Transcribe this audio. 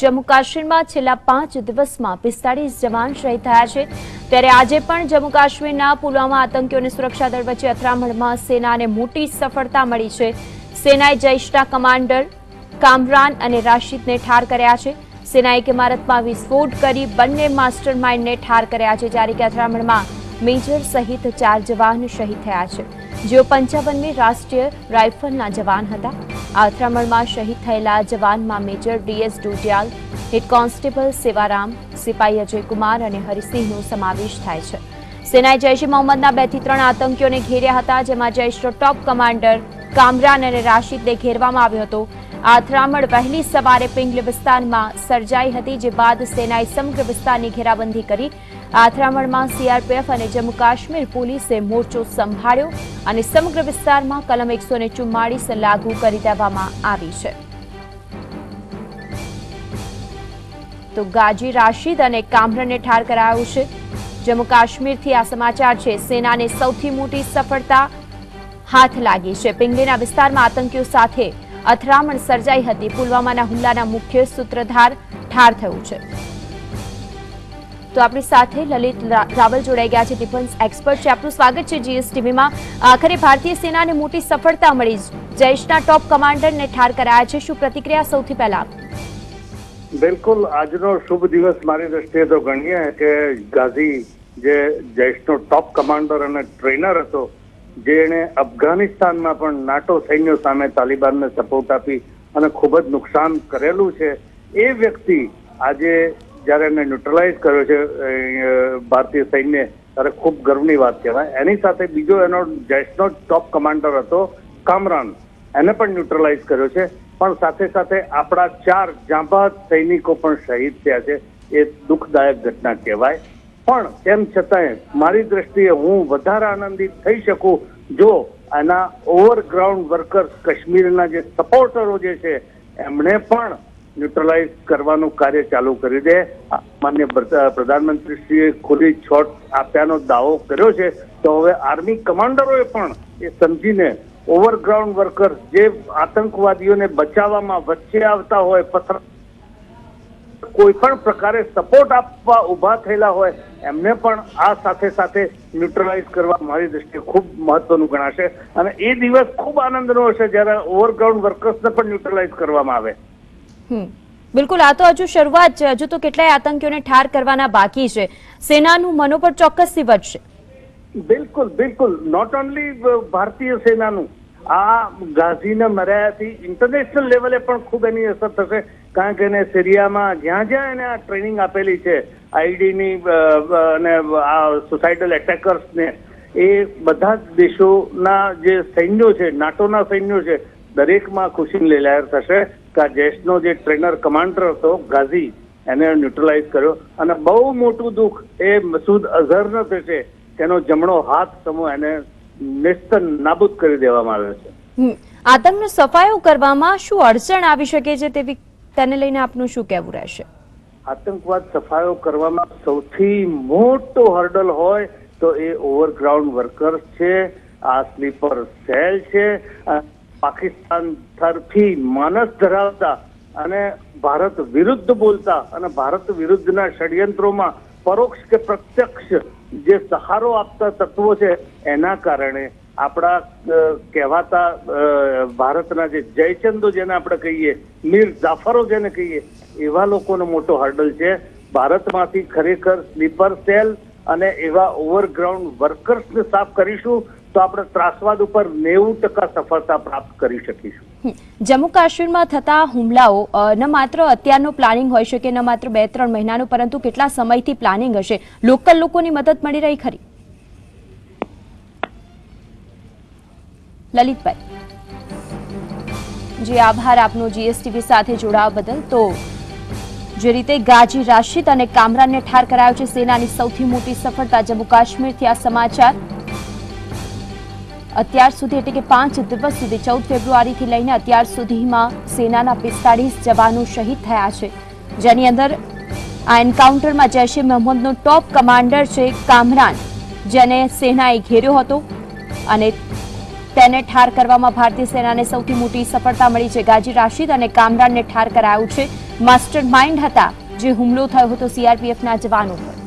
જમ્મુ કાશ્મીરમાં છેલ્લા પાંચ દિવસમાં પિસ્તાળીસ જવાન શહીદ થયા છે. ત્યારે આજે પણ જમ્મુ કાશ્મીરના પુલવામા આતંકીઓને સુરક્ષા દળ વચ્ચે અથડામણમાં સેનાને મોટી સફળતા મળી છે. સેનાએ જૈશના કમાન્ડર, કામરાન અને રાશિદને ઠાર કર્યા છે. સેનાએ એક ઇમારતમાં વિસ્ફોટ કરી બંને માસ્ટર માઇન્ડને ઠાર કર્યા છે, જ્યારે કે અથડામણમાં મેજર સહિત ચાર જવાન શહીદ થયા છે. જેઓ પંચાવનમી રાષ્ટ્રીય રાઇફલના જવાન હતા. આ શહીદ થયેલા જવાનમાં major DS Dotiyal head constable Sevaram સિપાહી Ajaykumar અને હરિસિંહનો સમાવેશ થાય છે. સેનાએ જૈશ મોહમ્મદના બેથી ત્રણ આતંકીઓને ઘેર્યા હતા, જેમાં જૈશનો ટોપ કમાન્ડર કામરાન અને રાશિદને ઘેરવામાં આવ્યો હતો. આ અથડામણ વહેલી સવારે પિંગલી વિસ્તારમાં સર્જાઈ હતી, જે બાદ સેનાએ સમગ્ર વિસ્તારની ઘેરાબંધી કરી આ અથડામણમાં સીઆરપીએફ અને જમ્મુ કાશ્મીર પોલીસે મોરચો સંભાળ્યો અને સમગ્ર વિસ્તારમાં કલમ એકસો લાગુ કરી દેવામાં આવી છે. તો ગાજી, રાશિદ અને કામરને ઠાર કરાયું છે. જમ્મુ કાશ્મીરથી આ સમાચાર છે. સેનાને સૌથી મોટી સફળતા હાથ લાગી છે. પિંગલીના વિસ્તારમાં આતંકીઓ સાથે અથડામણ સર્જાઈ હતી. પુલવામાના હુમલાના મુખ્ય સૂત્રધાર ઠાર થયું છે. તો આપણી સાથે લલિત રાવલ જોડાઈ ગયા છે, ડિફેન્સ એક્સપર્ટ છે. આપનું સ્વાગત છે જીએસટીવીમાં. આખરે ભારતીય સેનાને મોટી સફળતા મળી. જૈશના ટોપ કમાન્ડરને ઠાર કરાયા છે. શું પ્રતિક્રિયા સૌથી પહેલા? બિલકુલ. આજનો શુભ દિવસ મારી દ્રષ્ટિએ તો ગણીએ કે ગાઝી જે જૈશનો ટોપ કમાન્ડર અને ટ્રેનર હતો જેણે અફઘાનિસ્તાનમાં પણ નાટો સૈન્ય સામે તાલિબાનને સપોર્ટ આપી અને ખૂબ જ નુકસાન કરેલું છે, એ વ્યક્તિ આજે જ્યારે એને ન્યુટ્રલાઇઝ કર્યો છે ભારતીય સૈન્ય, ત્યારે ખૂબ ગર્વની વાત કહેવાય. એની સાથે બીજો એનો જૈશનો ટોપ કમાન્ડર હતો, કામરાન. એને પણ ન્યુટ્રલાઇઝ કર્યો છે. પણ સાથે સાથે આપણા ચાર જાંબાઝ સૈનિકો પણ શહીદ થયા છે. એ દુઃખદાયક ઘટના કહેવાય. પણ તેમ છતાંય, મારી દ્રષ્ટિએ હું વધારે આનંદિત થઈ શકું જો આના ઓવરગ્રાઉન્ડ વર્કર્સ કાશ્મીરના જે સપોર્ટરો જે છે એમણે પણ ન્યુટ્રલાઇઝ કરવાનું કાર્ય ચાલુ કરી દે. માન્ય પ્રધા- પ્રધાનમંત્રીશ્રીએ ખુલ્લી છોટ આપ્યાનો દાવો કર્યો છે. તો હવે આર્મી કમાન્ડરોએ પણ એ સમજીને ઓવરગ્રાઉન્ડ વર્કર જે આતંકવાદીઓને બચાવવામાં વચ્ચે આવતા હોય, પથ્થર કોઈ પણ પ્રકારે સપોર્ટ આપવા ઊભા થયેલા હોય, એમને પણ આ સાથે સાથે ન્યુટ્રલાઇઝ કરવા મારી દ્રષ્ટિએ ખૂબ મહત્વનું ગણાશે. અને એ દિવસ ખૂબ આનંદનો હશે જ્યારે ઓવરગ્રાઉન્ડ વર્કર્સને પણ ન્યુટ્રલાઇઝ કરવામાં આવે. બિલકુલ, આ તો હજુ શરૂઆત છે. હજુ તો કેટલાય આતંકીઓને ઠાર કરવાના બાકી છે. સેનાનું મનોબળ ચોક્કસથી વધશે. બિલકુલ બિલકુલ. નોટ ઓનલી ભારતીય સેનાનું, આ ગાઝીને મર્યાથી ઇન્ટરનેશનલ લેવલે પણ ખૂબ એની અસર થશે. કારણ કે એને સિરિયામાં જ્યાં જ્યાં એને આ ટ્રેનિંગ આપેલી છે આઈડીની અને આ સુસાઇડલ એટેકર્સને એ બધા જ દેશોના જે સૈન્યો છે, નાટોના સૈન્યો છે, દરેકમાં ખુશીની લહેર થશે. કે આ જે ટ્રેનર કમાન્ડર હતો ગાઝી એને ન્યુટ્રલાઇઝ કર્યો. અને બહુ મોટું દુઃખ એ મસૂદ અઝહરનો થશે તેનો જમણો હાથ સમૂહ એને નિસ્તન નાબૂદ કરી દેવામાં આવ્યો છે. આતંકનો સફાયો કરવામાં શું અડચણ આવી શકે છે તેવી તેને લઈને આપનું શું કહેવું રહેશે? આતંકવાદ સફાયો કરવામાં સૌથી મોટો હર્ડલ હોય તો એ ઓવરગ્રાઉન્ડ વર્કર્સ છે આ સ્લીપર સેલ છે પાકિસ્તાન તરફી માનસ ધરાવતા અને ભારત વિરુદ્ધ બોલતા અને ભારત વિરુદ્ધના ષડયંત્રોમાં પરોક્ષ કે પ્રત્યક્ષ જે સહારો આપતા તત્વો છે, એના કારણે આપણા કહેવાતા ભારતના જે જયચંદો જેને આપણે કહીએ, મીર જાફરો જેને કહીએ, એવા લોકોનો મોટો હર્ડલ છે. ભારતમાંથી ખરેખર સ્લીપર સેલ અને એવા ઓવરગ્રાઉન્ડ વર્કર્સને સાફ કરીશું. તો આપણે ત્રાસવાદ ઉપર નેવું ટકા સફળતા પ્રાપ્ત કરી શકીશું. જમ્મુ કાશ્મીરમાં થતા હુમલાઓ ન માત્ર અત્યારનું પ્લાનિંગ હોઈ શકે, ન માત્ર બે ત્રણ મહિનાનું, પરંતુ કેટલા સમયથી પ્લાનિંગ હશે? લોકલ લોકોની મદદ મળી રહી ખરી. લલિતભાઈ. જે, આભાર આપનો જીએસટીવી સાથે જોડાવા બદલ. તો, જે રીતે ગાજી રાશિદ અને કામરાનને ઠાર કરાયો છે, સેનાની સૌથી મોટી સફળતા જમ્મુ કાશ્મીરથી આ સમાચાર. અત્યાર સુધી એટલે કે પાંચ દિવસ સુધી ચૌદ ફેબ્રુઆરીથી લઈને અત્યાર સુધીમાં સેનાના પિસ્તાળીસ જવાનો શહીદ થયા છે. જેની અંદર આ એન્કાઉન્ટરમાં જૈશ એ મોહમ્મદનો ટોપ કમાન્ડર છે કામરાન, જેને સેનાએ ઘેર્યો હતો અને તેને ઠાર કરવામાં ભારતીય સેનાને સૌથી મોટી સફળતા મળી છે. ગાજી રાશિદ અને કામરાનને ઠાર કરાયું છે. માસ્ટર માઇન્ડ હતા જે હુમલો થયો હતો સીઆરપીએફના જવાનો પર